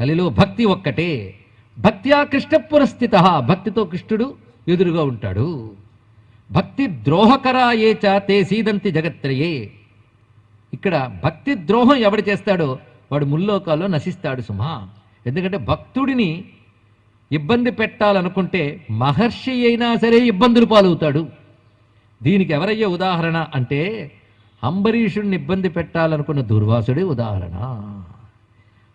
కలిలో భక్తి ఒక్కటే. భక్త్యా కృష్ణ పురస్థిత భక్తితో కృష్ణుడు ఎదురుగా ఉంటాడు. భక్తి ద్రోహకరా ఏ తే సీదంతి జగత్రయే. ఇక్కడ భక్తి ద్రోహం ఎవడు చేస్తాడో వాడు ముల్లోకాల్లో నశిస్తాడు సుమా. ఎందుకంటే భక్తుడిని ఇబ్బంది పెట్టాలనుకుంటే మహర్షి అయినా సరే ఇబ్బందులు పాలవుతాడు. దీనికి ఎవరయ్యే ఉదాహరణ అంటే అంబరీషుడిని ఇబ్బంది పెట్టాలనుకున్న దుర్వాసుడే ఉదాహరణ.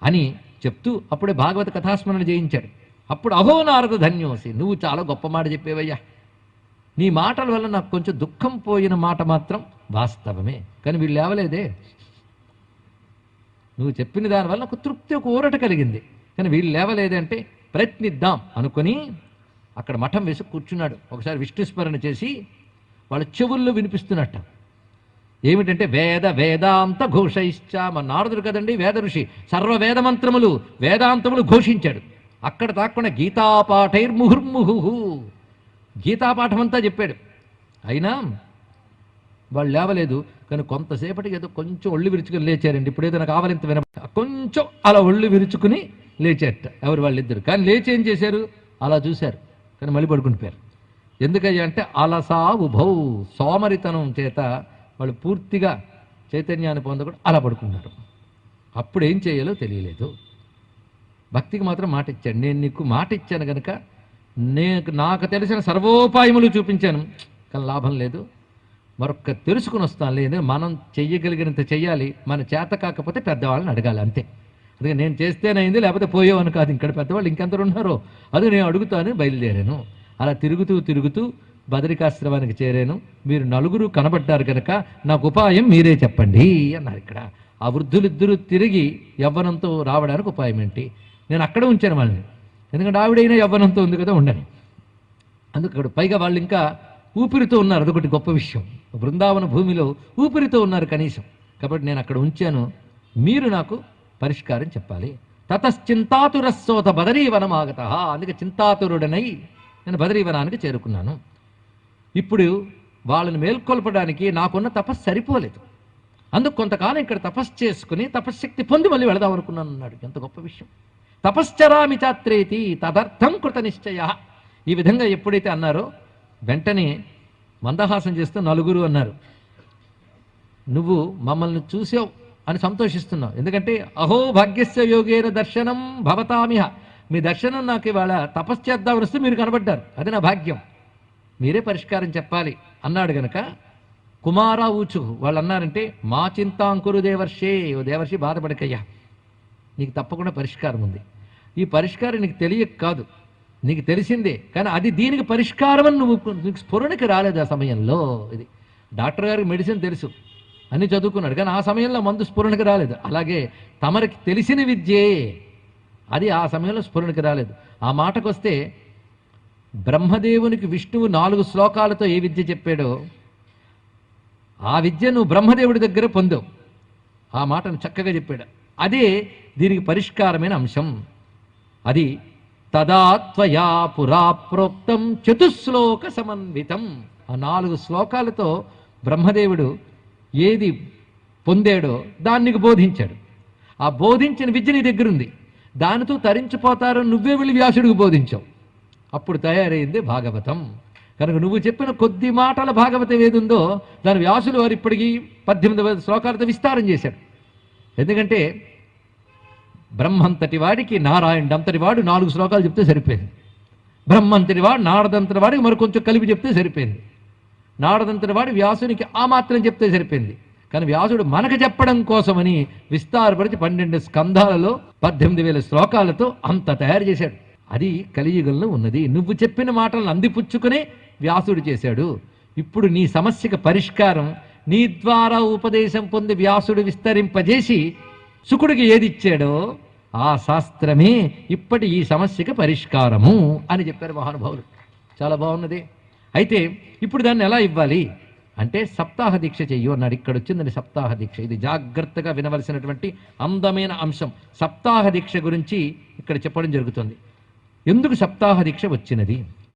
అని చెప్తూ అప్పుడే భాగవత కథాస్మరణ చేయించాడు అప్పుడు అహో నారద ధన్యోసి నువ్వు చాలా గొప్ప మాట చెప్పేవయ్యా. నీ మాటల వల్ల నాకు కొంచెం దుఃఖం పోయిన మాట మాత్రం వాస్తవమే. కానీ వీళ్ళు లేవలేదే. నువ్వు చెప్పిన దానివల్ల నాకు తృప్తి ఒక ఊరట కలిగింది. కానీ వీళ్ళు లేవలేదంటే ప్రయత్నిద్దాం అనుకొని అక్కడ మఠం వేసి కూర్చున్నాడు. ఒకసారి విష్ణుస్మరణ చేసి వాళ్ళ చెవుల్లో వినిపిస్తున్నట్ట. ఏమిటంటే వేద వేదాంత ఘోషయిశ్చ మన నారదుడు కదండి వేద ఋషి. సర్వ వేదమంత్రములు వేదాంతములు ఘోషించాడు. అక్కడ తాకుండా గీతాపాఠైర్ముహుర్ముహు గీతాపాఠం అంతా చెప్పాడు. అయినా వాళ్ళు లేవలేదు. కానీ కొంతసేపటికి ఏదో కొంచెం ఒళ్ళు విరుచుకుని లేచారండి. ఇప్పుడేదో నాకు కావాలంత విన కొంచెం అలా ఒళ్ళు విరుచుకుని లేచారట. ఎవరు వాళ్ళిద్దరు? కానీ లేచి ఏం చేశారు? అలా చూశారు. కానీ మళ్ళీ పడుకుంటుపోయారు ఎందుకయ్యా అంటే అలసా ఉభౌ సోమరితనం చేత వాళ్ళు పూర్తిగా చైతన్యాన్ని పొందకుండా అలా పడుకున్నారు. అప్పుడు ఏం చేయాలో తెలియలేదు. భక్తికి మాత్రం మాట ఇచ్చాను నేను నీకు మాట ఇచ్చాను కనుక నేను నాకు తెలిసిన సర్వోపాయములు చూపించాను. కానీ లాభం లేదు. మరొక్క తెలుసుకుని వస్తాను. లేదు మనం చెయ్యగలిగినంత చెయ్యాలి. మన చేత కాకపోతే పెద్దవాళ్ళని అడగాలి అంతే. అందుకే నేను చేస్తేనైంది లేకపోతే పోయేవని కాదు. ఇక్కడ పెద్దవాళ్ళు ఇంకెందరు ఉన్నారో. అది నేను అడుగుతాను బయలుదేరాను. అలా తిరుగుతూ తిరుగుతూ బదరికాశ్రమానికి చేరాను. మీరు నలుగురు కనబడ్డారు కనుక నాకు ఉపాయం మీరే చెప్పండి అన్నారు ఇక్కడ. ఆ వృద్ధులిద్దరూ తిరిగి యవ్వనంతో రావడానికి ఉపాయం ఏంటి? నేను అక్కడ ఉంచాను వాళ్ళని. ఎందుకంటే ఆవిడైనా యవ్వనంతో ఉంది కదా ఉండని. అందుకు పైగా వాళ్ళు ఇంకా ఊపిరితో ఉన్నారు. అదొకటి గొప్ప విషయం. బృందావన భూమిలో ఊపిరితో ఉన్నారు కనీసం. కాబట్టి నేను అక్కడ ఉంచాను. మీరు నాకు పరిష్కారం చెప్పాలి. తతశ్చింతాతురస్సోత బదరీవనమాగత. అందుకే చింతాతురుడనై నేను బదరీవనానికి చేరుకున్నాను. ఇప్పుడు వాళ్ళని మేల్కొల్పడానికి నాకున్న తపస్సు సరిపోలేదు. అందుకు కొంతకాలం ఇక్కడ తపస్సు చేసుకుని తపశ్శక్తి పొంది మళ్ళీ వెళదాం అనుకున్నాను అన్నాడు. ఎంత గొప్ప విషయం. తపశ్చరామి చాత్రేతి తదర్థం కృత నిశ్చయ. ఈ విధంగా ఎప్పుడైతే అన్నారో వెంటనే మందహాసం చేస్తూ నలుగురు అన్నారు. నువ్వు మమ్మల్ని చూసావు అని సంతోషిస్తున్నావు. ఎందుకంటే అహో భాగ్యస్య యోగేన దర్శనం భవతామిహ. మీ దర్శనం నాకు ఇవాళ తపస్సు చేద్దామని వస్తే మీరు కనబడ్డారు. అది నా భాగ్యం. మీరే పరిష్కారం చెప్పాలి. అన్నాడు గనక కుమారా ఊచు వాళ్ళు అన్నారంటే మా చింతాంకురు దేవర్షే ఓ దేవర్షి బాధపడకయ్యా. నీకు తప్పకుండా పరిష్కారం ఉంది. ఈ పరిష్కారం నీకు తెలియక కాదు. నీకు తెలిసిందే కానీ అది దీనికి పరిష్కారం అని నువ్వు నీకు స్ఫురణకి రాలేదు ఆ సమయంలో ఇది. డాక్టర్ గారికి మెడిసిన్ తెలుసు. అన్ని చదువుకున్నాడు కానీ ఆ సమయంలో మందు స్ఫురణకి రాలేదు. అలాగే తమరికి తెలిసిన విద్యే అది ఆ సమయంలో స్ఫురణకి రాలేదు. ఆ మాటకొస్తే బ్రహ్మదేవునికి విష్ణువు నాలుగు శ్లోకాలతో ఏ విద్య చెప్పాడో ఆ విద్య నువ్వు బ్రహ్మదేవుడి దగ్గర పొందావు ఆ మాటను చక్కగా చెప్పాడు. అదే దీనికి పరిష్కారమైన అంశం. అది తదాత్వయా పురా ప్రోక్తం చతుశ్లోక సమన్వితం. ఆ నాలుగు శ్లోకాలతో బ్రహ్మదేవుడు ఏది పొందాడో దాన్ని బోధించాడు. ఆ బోధించిన విద్య నీ దగ్గరుంది. దానితో తరించిపోతారని నువ్వే వెళ్ళి వ్యాసుడికి బోధించావు. అప్పుడు తయారైంది భాగవతం. కనుక నువ్వు చెప్పిన కొద్ది మాటల భాగవతం ఏదుందో దాని వ్యాసులు వారు ఇప్పటికీ పద్దెనిమిది వేల శ్లోకాలతో విస్తారం చేశాడు ఎందుకంటే బ్రహ్మంతటి వాడికి నారాయణుడు అంతటి వాడు నాలుగు శ్లోకాలు చెప్తే సరిపోయింది. బ్రహ్మంతటి వాడు నారదంతటి వాడికి మరి కొంచెం కలిపి చెప్తే సరిపోయింది. నారదంతటి వాడు వ్యాసునికి ఆ మాత్రం చెప్తే సరిపోయింది. కానీ వ్యాసుడు మనకు చెప్పడం కోసమని విస్తారపరిచి పన్నెండు స్కంధాలలో పద్దెనిమిది వేల శ్లోకాలతో అంత తయారు చేశాడు. అది కలియుగంలో ఉన్నది. నువ్వు చెప్పిన మాటలను అందిపుచ్చుకునే వ్యాసుడు చేశాడు. ఇప్పుడు నీ సమస్యకు పరిష్కారం నీ ద్వారా ఉపదేశం పొంది వ్యాసుడు విస్తరింపజేసి శుకుడికి ఏది ఇచ్చాడో ఆ శాస్త్రమే ఇప్పటి ఈ సమస్యకి పరిష్కారము అని చెప్పారు మహానుభావులు. చాలా బాగున్నది. అయితే ఇప్పుడు దాన్ని ఎలా ఇవ్వాలి? అంటే సప్తాహ దీక్ష చెయ్యు అన్నాడు. ఇక్కడ వచ్చిందండి సప్తాహ దీక్ష. ఇది జాగ్రత్తగా వినవలసినటువంటి అందమైన అంశం. సప్తాహ దీక్ష గురించి ఇక్కడ చెప్పడం జరుగుతుంది. ఎందుకు సప్తాహ దీక్ష వచ్చినది?